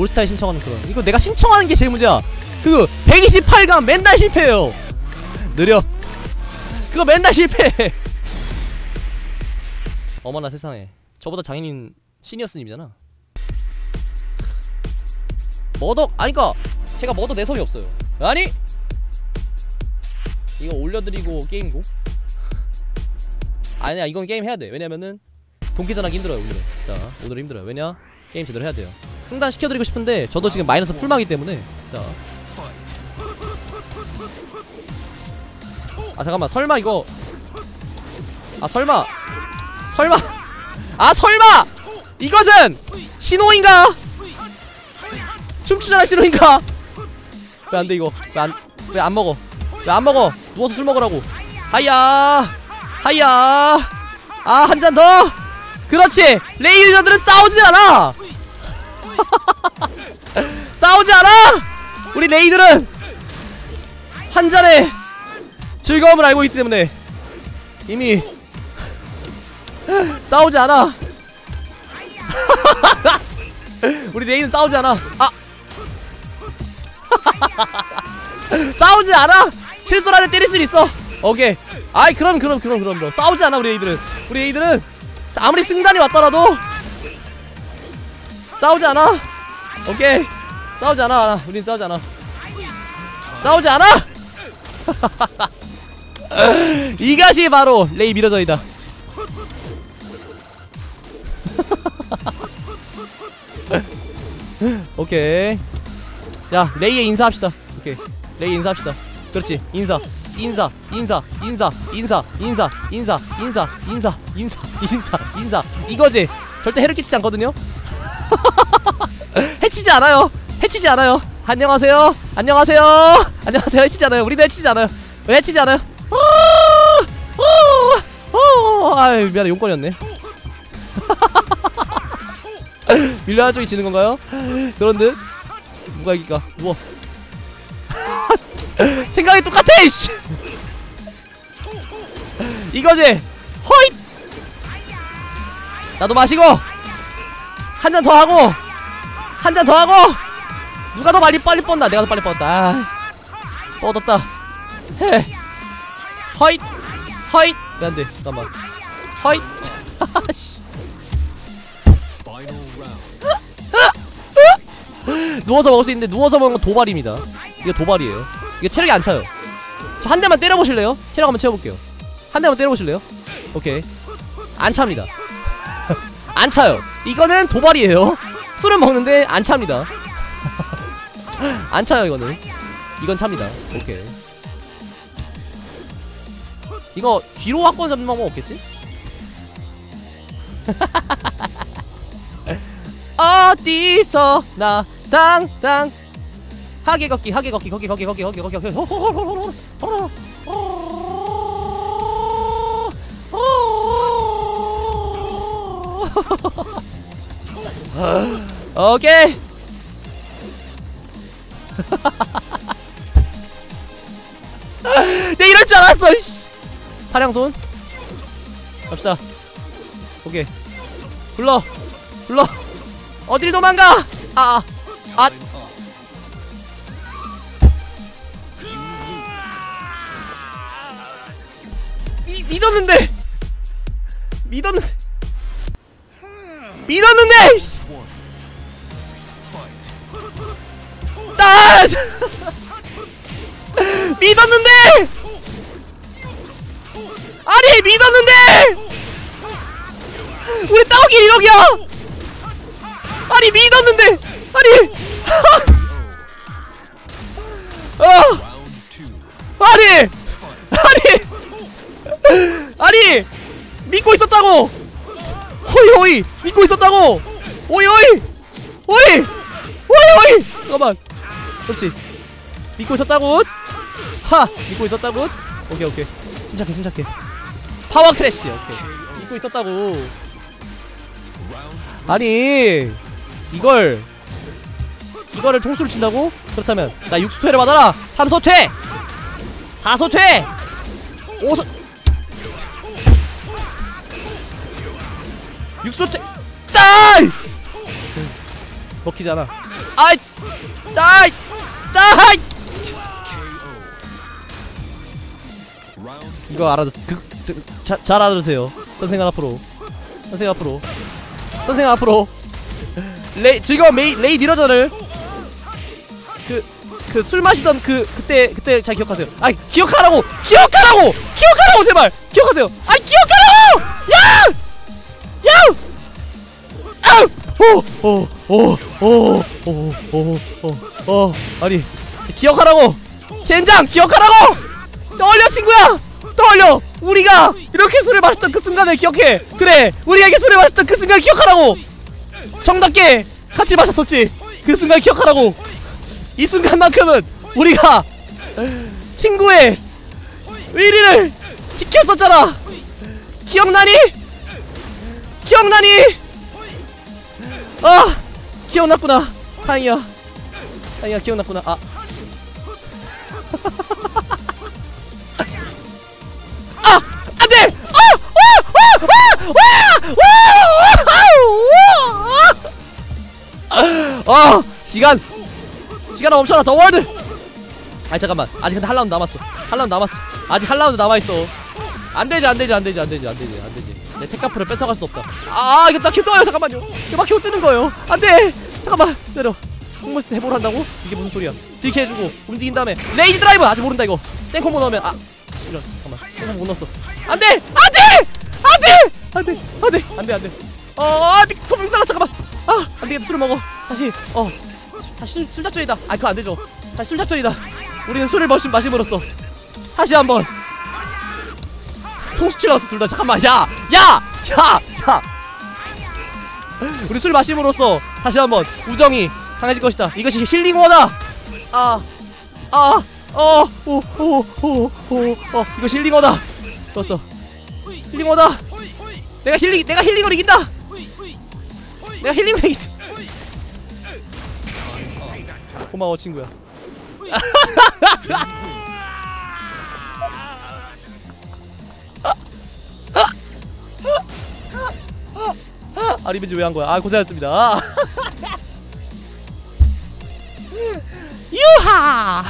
올스타에 신청하는 그런. 이거 내가 신청하는 게 제일 문제야. 그 128강 맨날 실패해요. 느려. 그거 맨날 실패해. 어머나 세상에. 저보다 장인인 시니어스님이잖아. 머덕 아니까 제가 머덕 내성이 없어요. 아니! 이거 올려드리고 게임고. 아니야 이건 게임 해야 돼. 왜냐면은 동기 전하기 힘들어요 오늘은. 자 오늘은 힘들어요. 왜냐? 게임 제대로 해야 돼요 승단 시켜드리고 싶은데 저도 지금 마이너스 풀마기 때문에. 자. 아 잠깐만. 설마 이거. 아 설마. 설마. 아 설마. 이것은 신호인가? 춤추잖아 신호인가? 왜 안돼 이거? 왜 안 왜 안 먹어? 왜 안 먹어? 누워서 술 먹으라고. 하이야. 하이야. 아 한 잔 더. 그렇지. 레이저들은 싸우지 않아 싸우지 않아! 우리 레이들은 한 잔의 즐거움을 알고 있기 때문에 이미 싸우지 않아! 우리 레이는 싸우지 않아! 아! 싸우지 않아! 하는데 때릴 수 있어! 오케이! 아이 그럼 그럼 그럼 그럼. 싸우지 않아 우리 레이들은. 우리 레이들은 아무리 승단이 왔더라도 싸우지 않아 오케이 싸우지 않아 우린 싸우지 않아 싸우지 않아 이것이 바로 레이 미러전이다 오케이 야 레이에 인사합시다 오케이 레이 인사합시다 그렇지 인사 인사 인사 인사 인사 인사 인사 인사 인사 인사 인사 인사 이거지 절대 해를 끼치지 않거든요 해치지 않아요. 해치지 않아요. 안녕하세요. 안녕하세요. 안녕하세요. 해치지 않아요. 우리도 해치지 않아요. 왜 해치지 않아요? 아유 미안해. 용건이었네. 밀려 한 쪽이 지는 건가요? 그런 듯? 누가 이길까? 누워 생각이 똑같아 이씨. 이거지. 허잇! 나도 마시고 한 잔 더 하고 한 잔 더 하고! 누가 더 빨리 빨리 뻗나? 내가 더 빨리 뻗었다. 아, 뻗었다. 해 허잇. 허잇. 왜 안돼 잠깐만. 허잇. 씨. 누워서 먹을 수 있는데 누워서 먹는 건 도발입니다. 이거 도발이에요. 이게 체력이 안 차요. 저 한 대만 때려보실래요? 체력 한번 채워볼게요. 한 대만 때려보실래요? 오케이. 안 찹니다. 안 차요. 이거는 도발이에요 술은 먹는데 안 찹니다. 안 차요 이거는. 이건 찹니다. 오케이. 이거 뒤로 확권 잡는 방법 없겠지? 어디서 나 당당 하게 걷기 하게 걷기 걷기 걷기 걷기 걷기 걷기 걷기 오케이. 내 이럴 줄 알았어 씨. 파량손. 갑시다. 오케이. 불러. 불러. 어딜 도망가? 아아. 아. 미, 믿었는데. 믿었는데. 믿었는데 아! 믿었는데! 아니 믿었는데! 왜 따오기 1억이야? 아니 믿었는데! 아니! 어 아니! 아니! 아니! 믿고 있었다고! 호이 호이! 믿고 있었다고! 오이 오이! 오이! 오이 오이! 잠깐만 그렇지. 믿고 있었다고 하 믿고 있었다고 오케이 오케이. 침착해 침착해. 파워 크래쉬 오케이. 믿고 있었다고. 아니 이걸 이거를 통수를 친다고? 그렇다면 나 6수퇴를 받아라. 3소퇴! 4소퇴! 5소 6소퇴! 따이! 먹히잖아. 아이 아 이 아이. 이거 알아듣 그, 저, 자, 잘 알아두세요. 선생 앞으로? 선생 앞으로? 선생 앞으로? 레이 즐거운 메이 레이 디러전을. 그 그 술 마시던 그 그때 그때 잘 기억하세요. 아이 기억하라고! 기억하라고! 기억하라고 제발! 기억하세요. 아이 기억하라고! 야! 야! 아우! 오오오오 오 오 오 오 아니 기억하라고! 젠장 기억하라고! 떠올려 친구야! 떠올려! 우리가 이렇게 술을 마셨던 그 순간을 기억해! 그래 우리가 이렇게 술을 마셨던 그 순간을 기억하라고! 정답게 같이 마셨었지! 그 순간 기억하라고! 이 순간만큼은 우리가 친구의 의리를 지켰었잖아! 기억나니? 기억나니? 아 기억났구나 다행이야 다행이야 기억났구나. 아. 아! 아! 시간! 시간 멈춰라. 더 월드! 아니 잠깐만. 아직 근데 한 라운드 남았어. 한 라운드 남았어. 아직 한 라운드 남아있어. 안되지 안되지 안되지 안되지 안되지 안되지. 내 테카프를 뺏어갈 수 없다. 아 이거 나 큐떠요. 잠깐만요. 이거 막큐 뜨는 거예요. 안돼 잠깐만 내려. 홍보스 해보를 한다고? 이게 무슨 소리야? 딜케 해주고 움직인 다음에 레이지 드라이브! 아직 모른다 이거. 생콤보 넣으면 아 이런 잠깐만. 생콤보 못 넣었어. 안돼! 안돼! 안돼! 안돼! 안돼! 안돼 안돼. 어 안돼 커밍 살라 잠깐만. 아 안되겠다 술을 먹어. 다시 어. 다시 술, 술 작전이다. 아 그거 안되죠. 다시 술 작전이다. 우리는 술을 마심, 마심으로써. 다시 한번. 통수 치러서 둘다 잠깐만. 야! 야! 야! 야! 우리 술 마심으로써 다시 한번 우정이 강해질 것이다 이것이 힐링워다 아! 아! 어! 오! 오! 오! 오! 어! 이것이 힐링워다 좋았어 힐링워다 내가 힐링 내가 힐링을 이긴다 내가 힐링을 이긴다 고마워 친구야 아 리벤지 왜 한 거야? 아 고생하셨습니다. 유하!